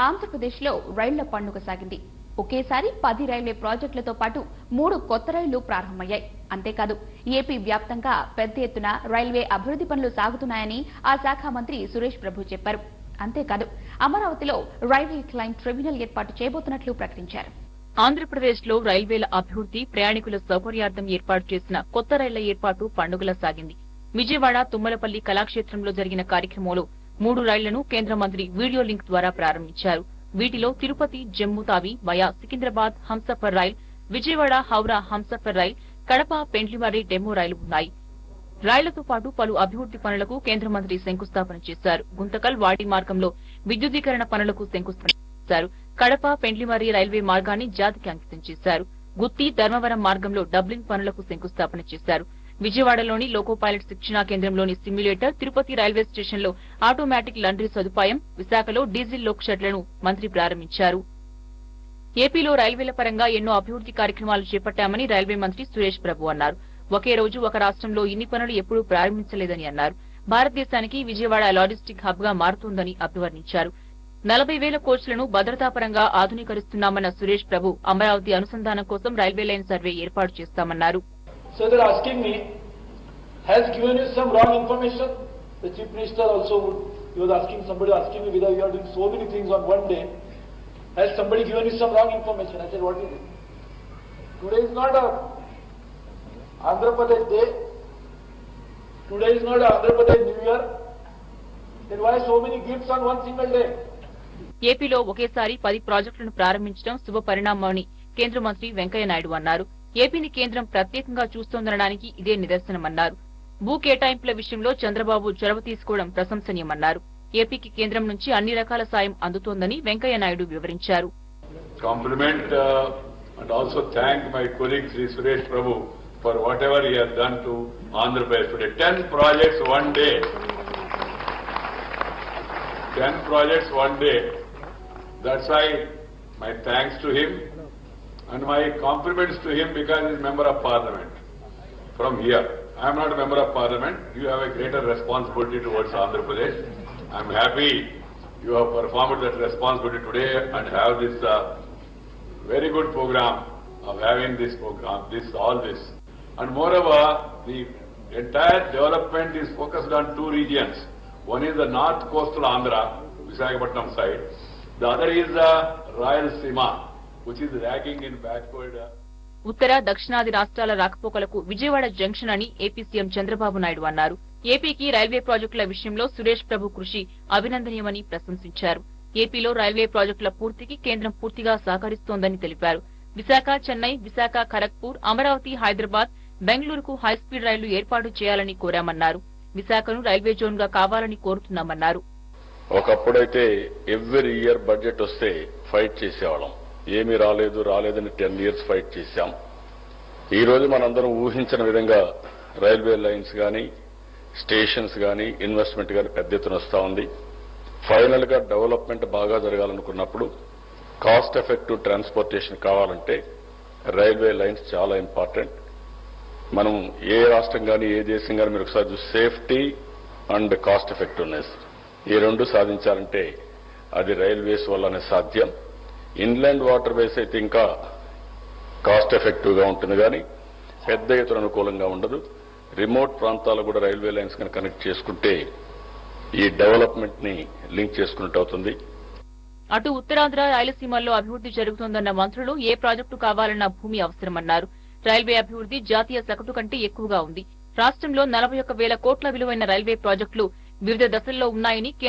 ఆంధ్రప్రదేశ్లో రైళ్ళ పండుగ సాగింది. ఒకేసారి పది రైల్వే ప్రాజెక్టులతో పాటు మూడు కొత్త రైళ్ళు ప్రారంభమయ్యాయి. అంతేకాదు ఏపీ వ్యాప్తంగా పెద్ద ఎత్తున రైల్వే అభివృద్ధి పనులు సాగుతున్నాయని ఆ శాఖ మంత్రి సురేష్ ప్రభు చెప్పారు. అంతేకాదు అమరావతిలో రైల్వే క్లైమ్ ట్రిబ్యునల్ ఏర్పాటు చేయబోతున్నట్లు ప్రకటించారు. ఆంధ్రప్రదేశ్లో రైల్వేల అభివృద్ధి ప్రయాణికుల సౌకర్యార్థం ఏర్పాటు చేసిన కొత్త రైళ్ళ ఏర్పాటు పండుగలా సాగింది. విజయవాడ తుమ్మలపల్లి కళాక్షేత్రంలో జరిగిన కార్యక్రమంలో మూడు రైళ్ళను కేంద్ర మంత్రి వీడియో లింక్ ద్వారా ప్రారంభించారు. వీటిలో Tirupati Jammu Tawi via Secunderabad Humsafar rail Vijayawada Howrah Humsafar rail Kadapa Pendlimarri DEMU rail ఉన్నాయి. రైళ్ళతో పాటు పలు అభివృద్ధి పనులకు కేంద్ర మంత్రి శంకుస్థాపన చేశారు. గుంతకల్ వాడి మార్గంలో విద్యుదీకరణ పనులకు శంకుస్థాపన చేశారు. కడప పెండ్లిమారి రైల్వే మార్గాన్ని జాతికి అంకితం చేశారు. గుత్తి ధర్మవరం మార్గంలో డబ్లింగ్ పనులకు శంకుస్థాపన చేశారు. విజయవాడలోని లోకో పైలట్ శిక్షణా కేంద్రంలోని సిమ్యులేటర్ తిరుపతి రైల్వే స్టేషన్లో ఆటోమేటిక్ లాండ్రీ సదుపాయం విశాఖలో డీజిల్ లోక్ షెడ్లను మంత్రి ప్రారంభించారు. ఏపీలో రైల్వేల పరంగా ఎన్నో అభివృద్ధి కార్యక్రమాలు చేపట్టామని రైల్వే మంత్రి సురేష్ ప్రభు అన్నారు. ఒకే రోజు ఒక రాష్ట్రంలో ఇన్ని పనులు ఎప్పుడూ ప్రారంభించలేదని అన్నారు. భారతదేశానికి విజయవాడ లాజిస్టిక్ హబ్గా మారుతోందని అభివర్ణించారు. నలభై వేల కోచ్లను భద్రతాపరంగా ఆధునీకరిస్తున్నామన్న సురేష్ ప్రభు అమరావతి అనుసంధానం కోసం రైల్వే లైన్ సర్వే ఏర్పాటు చేస్తామన్నారు. So they're asking me, has given you some wrong information? The chief minister also, would- he was asking, somebody asking me whether you are doing so many things on one day. Has somebody given you some wrong information? I said, what is it? Today is not a Andhra Pradesh day. Today is not a Andhra Pradesh New Year. Then why so many gifts on one single day? ఏపీలో ఒకేసారి పది ప్రాజెక్టులను ప్రారంభించడం శుభ పరిణామమని కేంద్ర మంత్రి వెంకయ్య నాయుడు అన్నారు ఏపీని కేంద్రం ప్రత్యేకంగా చూస్తోందనడానికి ఇదే నిదర్శనమన్నారు. భూ కేటాయింపుల విషయంలో చంద్రబాబు చొరవ తీసుకోవడం ప్రశంసనీయమన్నారు. ఏపీకి కేంద్రం నుంచి అన్ని రకాల సాయం అందుతోందని వెంకయ్య నాయుడు వివరించారు. My thanks to him. And my compliments to him because he is member of parliament from here. I am not a member of parliament. You have a greater responsibility towards Andhra Pradesh. I am happy you have performed that responsibility today and have this uh, very good program of having this program, this, all this. And moreover, the entire development is focused on two regions. One is the north coastal Andhra, Visakhapatnam side. The other is the Royal Sima, which is lagging in backward. uh, ఉత్తర దక్షిణాది రాష్ట్రాల రాకపోకలకు Vijayawada junction అని AP CM Chandrababu Naidu అన్నారు. ఏపీకి railway ప్రాజెక్టుల విషయంలో సురేష్ ప్రభు కృషి అభినందనీయమని ప్రశంసించారు. ఏపీలో రైల్వే ప్రాజెక్టుల పూర్తికి కేంద్రం పూర్తిగా సహకరిస్తోందని తెలిపారు. విశాఖ చెన్నై విశాఖ ఖరగ్పూర్ అమరావతి హైదరాబాద్ బెంగళూరుకు హైస్పీడ్ రైళ్ళు ఏర్పాటు చేయాలని కోరామన్నారు. విశాఖను రైల్వే జోన్గా కావాలని కోరుతున్నామన్నారు. ఒకప్పుడైతే ఎవ్రీ ఇయర్ బడ్జెట్ వస్తే ఫైట్ చేసేవాళ్ళం. ఏమీ రాలేదు రాలేదని టెన్ ఇయర్స్ ఫైట్ చేశాం. ఈ రోజు మనందరం ఊహించిన విధంగా రైల్వే లైన్స్ కానీ స్టేషన్స్ కానీ ఇన్వెస్ట్మెంట్ కానీ పెద్ద ఎత్తున వస్తూ ఉంది. ఫైనల్గా డెవలప్మెంట్ బాగా జరగాలనుకున్నప్పుడు కాస్ట్ ఎఫెక్టివ్ ట్రాన్స్పోర్టేషన్ కావాలంటే రైల్వే లైన్స్ చాలా ఇంపార్టెంట్ మనం ఏ రాష్ట్రం కానీ ఏ దేశం కానీ మీరు ఒకసారి చూసి సేఫ్టీ అండ్ కాస్ట్ ఎఫెక్టివ్నెస్ ఈ రెండు సాధించాలంటే అది రైల్వేస్ వల్లనే సాధ్యం. ఇన్లాండ్ వాటర్ బేస్ అయితే ఇంకా కాస్ట్ ఎఫెక్టివ్గా ఉంటుంది కానీ పెద్ద ఎత్తున అనుకూలంగా ఉండదు. రిమోట్ ప్రాంతాలు కూడా రైల్వే లైన్స్ కనుక కనెక్ట్ చేసుకుంటే ఈ డెవలప్మెంట్ని లింక్ చేసుకున్నట్టు అవుతుంది. అటు ఉత్తరాంధ్ర రాయలసీమల్లో అభివృద్ధి జరుగుతోందన్న మంత్రులు ఏ ప్రాజెక్టు కావాలన్న భూమి అవసరమన్నారు. రైల్వే అభివృద్ధి జాతీయ సగటు కంటే ఎక్కువగా ఉంది. రాష్ట్రంలో నలభై ఒక్క వేల కోట్ల విలువైన రైల్వే ప్రాజెక్టులు వివిధ దశల్లో ఉన్నాయని